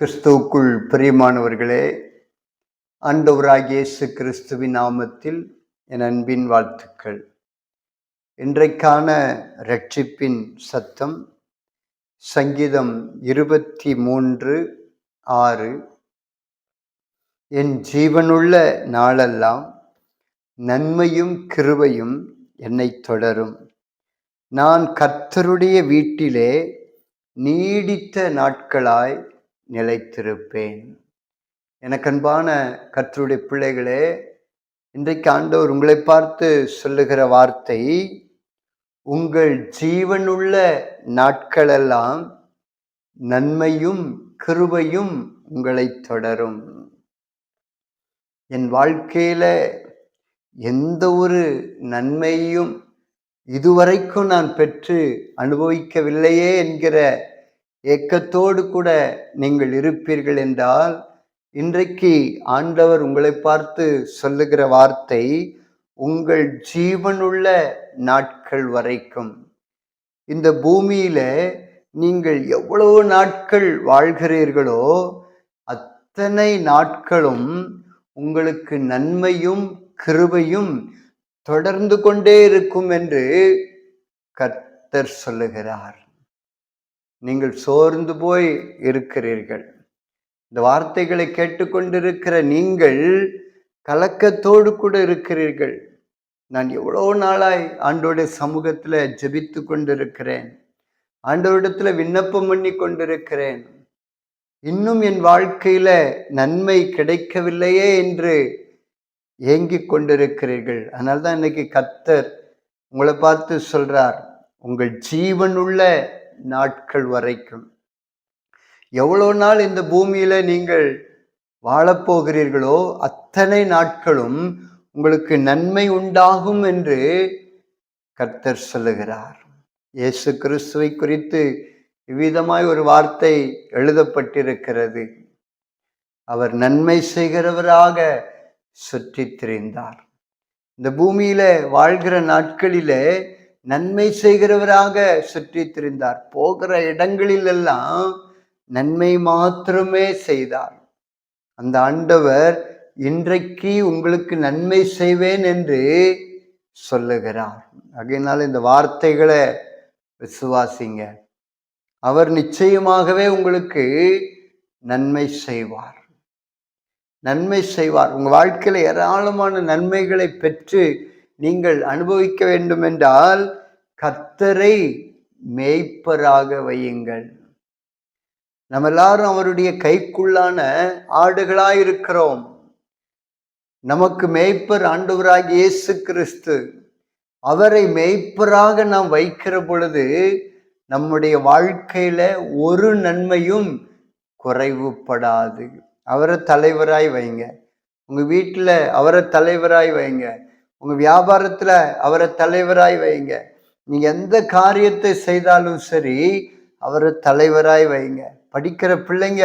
கிறிஸ்துவுக்குள் பிரியமானவர்களே ஆண்டவராகிய இயேசு கிறிஸ்துவின் நாமத்தில் என் அன்பின் வாழ்த்துக்கள். இன்றைக்கான ரட்சிப்பின் சத்தம் சங்கீதம் இருபத்தி மூன்று ஆறு. என் ஜீவனுள்ள நாளெல்லாம் நன்மையும் கிருவையும் என்னை தொடரும். நான் கர்த்தருடைய வீட்டிலே நீடித்த நாட்களாய் நிலைத்திருப்பேன். எனக்கு அன்பான கர்த்தருடைய பிள்ளைகளே இன்றைக்கு ஆண்டவர் உங்களை பார்த்து சொல்லுகிற வார்த்தை உங்கள் ஜீவனுள்ள நாட்களெல்லாம் நன்மையும் கிருபையும் உங்களை தொடரும். என் வாழ்க்கையில எந்த ஒரு நன்மையும் இதுவரைக்கும் நான் பெற்று அனுபவிக்கவில்லையே என்கிற ஏக்கத்தோடு கூட நீங்கள் இருப்பீர்கள் என்றால் இன்றைக்கு ஆண்டவர் உங்களை பார்த்து சொல்லுகிற வார்த்தை உங்கள் ஜீவனுள்ள நாட்கள் வரைக்கும். இந்த பூமியில நீங்கள் எவ்வளவு நாட்கள் வாழ்கிறீர்களோ அத்தனை நாட்களும் உங்களுக்கு நன்மையும் கிருபையும் தொடர்ந்து கொண்டே இருக்கும் என்று கர்த்தர் சொல்லுகிறார். நீங்கள் சோர்ந்து போய் இருக்கிறீர்கள். இந்த வார்த்தைகளை கேட்டுக்கொண்டிருக்கிற நீங்கள் கலக்கத்தோடு கூட இருக்கிறீர்கள். நான் எவ்வளோ நாளாய் ஆண்டோடைய சமூகத்தில் ஜெபித்து கொண்டிருக்கிறேன். ஆண்டவரிடத்துல விண்ணப்பம் பண்ணி கொண்டிருக்கிறேன். இன்னும் என் வாழ்க்கையில நன்மை கிடைக்கவில்லையே என்று ஏங்கிக் கொண்டிருக்கிறீர்கள். அதனால்தான் இன்னைக்கு கத்தர் உங்களை பார்த்து சொல்றார் உங்கள் ஜீவனுள்ள நாட்கள் வரைக்கும். எவ்வளோ நாள் இந்த பூமியில நீங்கள் வாழப்போகிறீர்களோ அத்தனை நாட்களும் உங்களுக்கு நன்மை உண்டாகும் என்று கர்த்தர் சொல்லுகிறார். இயேசு கிறிஸ்துவை குறித்து இவ்விதமாய் ஒரு வார்த்தை எழுதப்பட்டிருக்கிறது. அவர் நன்மை செய்கிறவராக சுற்றித் திரிந்தார். இந்த பூமியில வாழ்கிற நாட்களிலே நன்மை செய்கிறவராக சுற்றி திரிந்தார் போகிற இடங்களிலெல்லாம் நன்மை மாத்திரமே செய்தார். அந்த ஆண்டவர் இன்றைக்கு உங்களுக்கு நன்மை செய்வேன் என்று சொல்லுகிறார். ஆகையினால் இந்த வார்த்தைகளை விசுவாசிங்க. அவர் நிச்சயமாகவே உங்களுக்கு நன்மை செய்வார். நன்மை செய்வார். உங்க வாழ்க்கையில ஏராளமான நன்மைகளை பெற்று நீங்கள் அனுபவிக்க வேண்டுமென்றால் கத்தரை மேய்ப்பராக வையுங்கள். நம்ம எல்லாரும் அவருடைய கைக்குள்ளான ஆடுகளாய் இருக்கிறோம் நமக்கு மேய்ப்பர் ஆண்டவராக இயேசு கிறிஸ்து அவரை மேய்ப்பராக நாம் வைக்கிற பொழுது நம்முடைய வாழ்க்கையில ஒரு நன்மையும் குறைவுபடாது. அவரை தலைவராய் வைங்க. உங்க வீட்டுல அவரை தலைவராய் வைங்க. உங்கள் வியாபாரத்தில் அவரை தலைவராய் வைங்க. நீங்கள் எந்த காரியத்தை செய்தாலும் சரி அவரை தலைவராய் வைங்க. படிக்கிற பிள்ளைங்க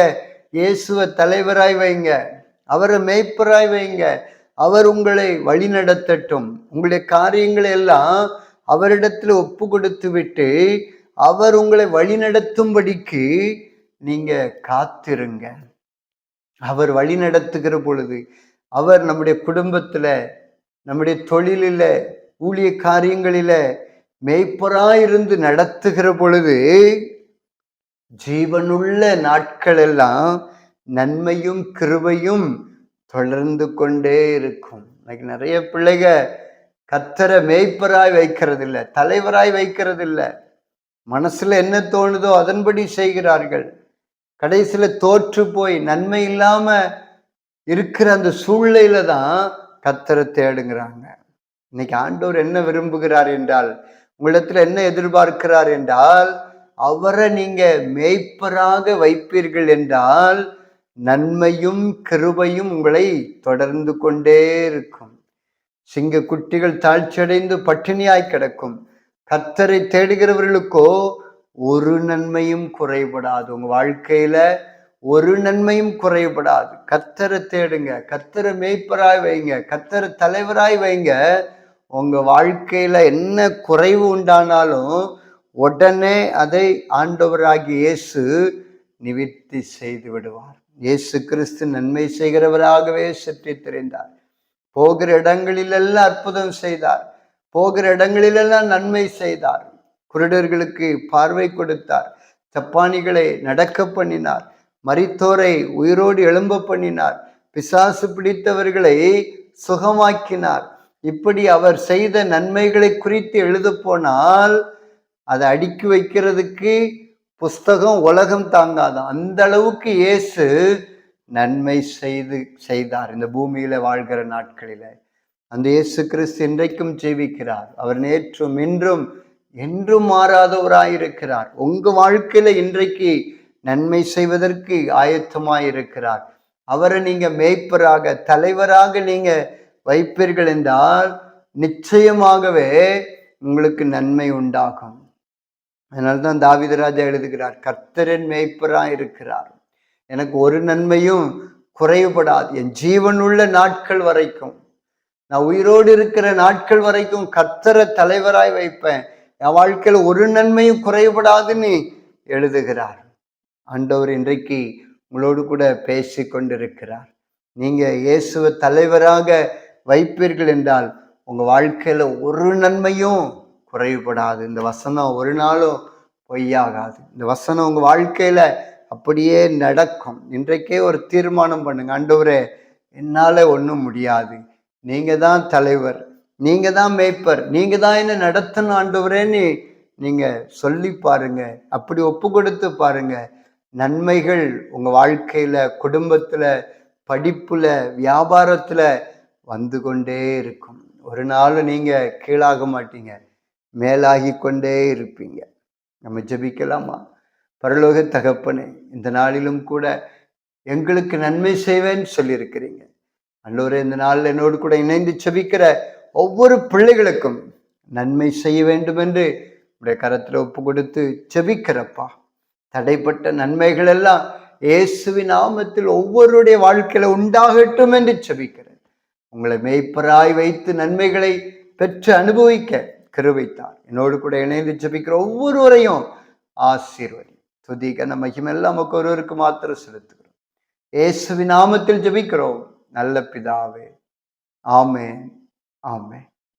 இயேசுவை தலைவராய் வைங்க. அவரை மேய்ப்பராய் வைங்க. அவர் உங்களை வழி நடத்தட்டும் உங்களுடைய காரியங்களை எல்லாம் அவரிடத்துல ஒப்பு கொடுத்து விட்டு அவர் உங்களை வழி நடத்தும்படிக்கு நீங்க காத்திருங்க. அவர் வழி நடத்துகிற பொழுது அவர் நம்முடைய குடும்பத்துல நம்முடைய தொழிலில் ஊழிய காரியங்களில மேய்ப்பராயிருந்து நடத்துகிற பொழுது ஜீவனுள்ள நாட்கள் எல்லாம் நன்மையும் கிருபையும் தொடர்ந்து கொண்டே இருக்கும். இன்னைக்கு நிறைய பிள்ளைக கத்தரை மேய்ப்பராய் வைக்கிறது இல்லை தலைவராய் வைக்கிறது இல்லை மனசுல என்ன தோணுதோ அதன்படி செய்கிறார்கள். கடைசியில் தோற்று போய் நன்மை இல்லாம இருக்கிற அந்த சூழ்நிலையில தான் கத்தரை தேடுங்கிறாங்க இன்னைக்கு ஆண்டவர் என்ன விரும்புகிறார் என்றால் உங்களிடத்துல என்ன எதிர்பார்க்கிறார் என்றால் அவரை நீங்க மேய்ப்பராக வைப்பீர்கள் என்றால் நன்மையும் கிருபையும் உங்களை தொடர்ந்து கொண்டே இருக்கும். சிங்க குட்டிகள் தாழ்ச்சியடைந்து பட்டினியாய் கிடக்கும். கத்தரை தேடுகிறவர்களுக்கோ ஒரு நன்மையும் குறைபடாது. உங்க வாழ்க்கையில ஒரு நன்மையும் குறைபடாது. கத்தரை தேடுங்க கத்தரை மேய்ப்பராய் வைங்க கத்தரை தலைவராய் வைங்க. உங்க வாழ்க்கையில என்ன குறைவு உண்டானாலும் உடனே அதை ஆண்டவராகி இயேசு நிவர்த்தி செய்து விடுவார். இயேசு கிறிஸ்து நன்மை செய்கிறவராகவே சுற்றி திரிந்தார் போகிற இடங்களிலெல்லாம் அற்புதம் செய்தார். போகிற இடங்களிலெல்லாம் நன்மை செய்தார். குருடர்களுக்கு பார்வை கொடுத்தார். தப்பானிகளை நடக்க பண்ணினார். மரித்தோரை உயிரோடு எழும்ப பண்ணினார் பிசாசு பிடித்தவர்களை சுகமாக்கினார். இப்படி அவர் செய்த நன்மைகளை குறித்து எழுத போனால் அதை அடுக்கி வைக்கிறதுக்கு புஸ்தகம் உலகம் தாங்காதான் அந்த அளவுக்கு இயேசு நன்மை செய்து செய்தார். இந்த பூமியில வாழ்கிற நாட்களில. அந்த இயேசு கிறிஸ்து இன்றைக்கும் ஜீவிக்கிறார். அவர் நேற்றும் இன்றும் என்றும் மாறாதவராயிருக்கிறார். உங்க வாழ்க்கையில இன்றைக்கு நன்மை செய்வதற்கு ஆயத்தமாயிருக்கிறார். அவரை நீங்க மேய்ப்பராக தலைவராக நீங்க வைப்பீர்கள் என்றால் நிச்சயமாகவே உங்களுக்கு நன்மை உண்டாகும். அதனால்தான் தாவிதராஜா எழுதுகிறார் கர்த்தரின் மேய்ப்பரா இருக்கிறார் எனக்கு ஒரு நன்மையும் குறைவுபடாது. என் ஜீவனுள்ள நாட்கள் வரைக்கும் நான் உயிரோடு இருக்கிற நாட்கள் வரைக்கும் கர்த்தரை தலைவராய் வைப்பேன். என் வாழ்க்கையில் ஒரு நன்மையும் குறைவுபடாதுன்னு எழுதுகிறார். ஆண்டவர் இன்றைக்கு உங்களோடு கூட பேசி கொண்டிருக்கிறார் நீங்கள் இயேசுவ தலைவராக வைப்பீர்கள் என்றால் உங்கள் வாழ்க்கையில் ஒரு நன்மையும் குறைவுபடாது. இந்த வசனம் ஒரு நாளும் பொய்யாகாது. இந்த வசனம் உங்கள் வாழ்க்கையில் அப்படியே நடக்கும். இன்றைக்கே ஒரு தீர்மானம் பண்ணுங்க. ஆண்டவரே என்னால் ஒன்றும் முடியாது. நீங்கள் தான் தலைவர். நீங்கள் தான் மேய்ப்பர். நீங்கள் தான் என்ன நடத்தணும் ஆண்டவரேன்னு நீங்கள் சொல்லி பாருங்க. அப்படி ஒப்பு கொடுத்து பாருங்கள் நன்மைகள் உங்கள் வாழ்க்கையில் குடும்பத்தில் படிப்பில் வியாபாரத்தில் வந்து கொண்டே இருக்கும். ஒரு நாள் நீங்கள் கீழாக மாட்டீங்க. மேலாகி கொண்டே இருப்பீங்க. நம்ம ஜெபிக்கலாமா? பரலோக தகப்பனே இந்த நாளிலும் கூட எங்களுக்கு நன்மை செய்வேன்னு சொல்லியிருக்கிறீங்க. அன்றோரே இந்த நாளில் என்னோடு கூட இணைந்து செபிக்கிற ஒவ்வொரு பிள்ளைகளுக்கும் நன்மை செய்ய வேண்டும் என்று உடைய கரத்தில் ஒப்பு கொடுத்து செபிக்கிறப்பா தடைப்பட்ட நன்மைகள் எல்லாம் இயேசுவின் நாமத்தில் ஒவ்வொருடைய வாழ்க்கையில உண்டாகட்டும் என்று செபிக்கிறேன். உங்களை மெய்ப்பராய் வைத்து நன்மைகளை பெற்று அனுபவிக்க கருவைத்தார் என்னோடு கூட இணைந்து ஜபிக்கிற ஒவ்வொருவரையும் ஆசீர்வதி. துதிக்க மகிமெல்லாம் நமக்கு ஒருவருக்கு மாத்திரம் செலுத்துகிறோம். இயேசுவின் நாமத்தில் ஜெபிக்கிறோம். நல்ல பிதாவே. ஆமே ஆமே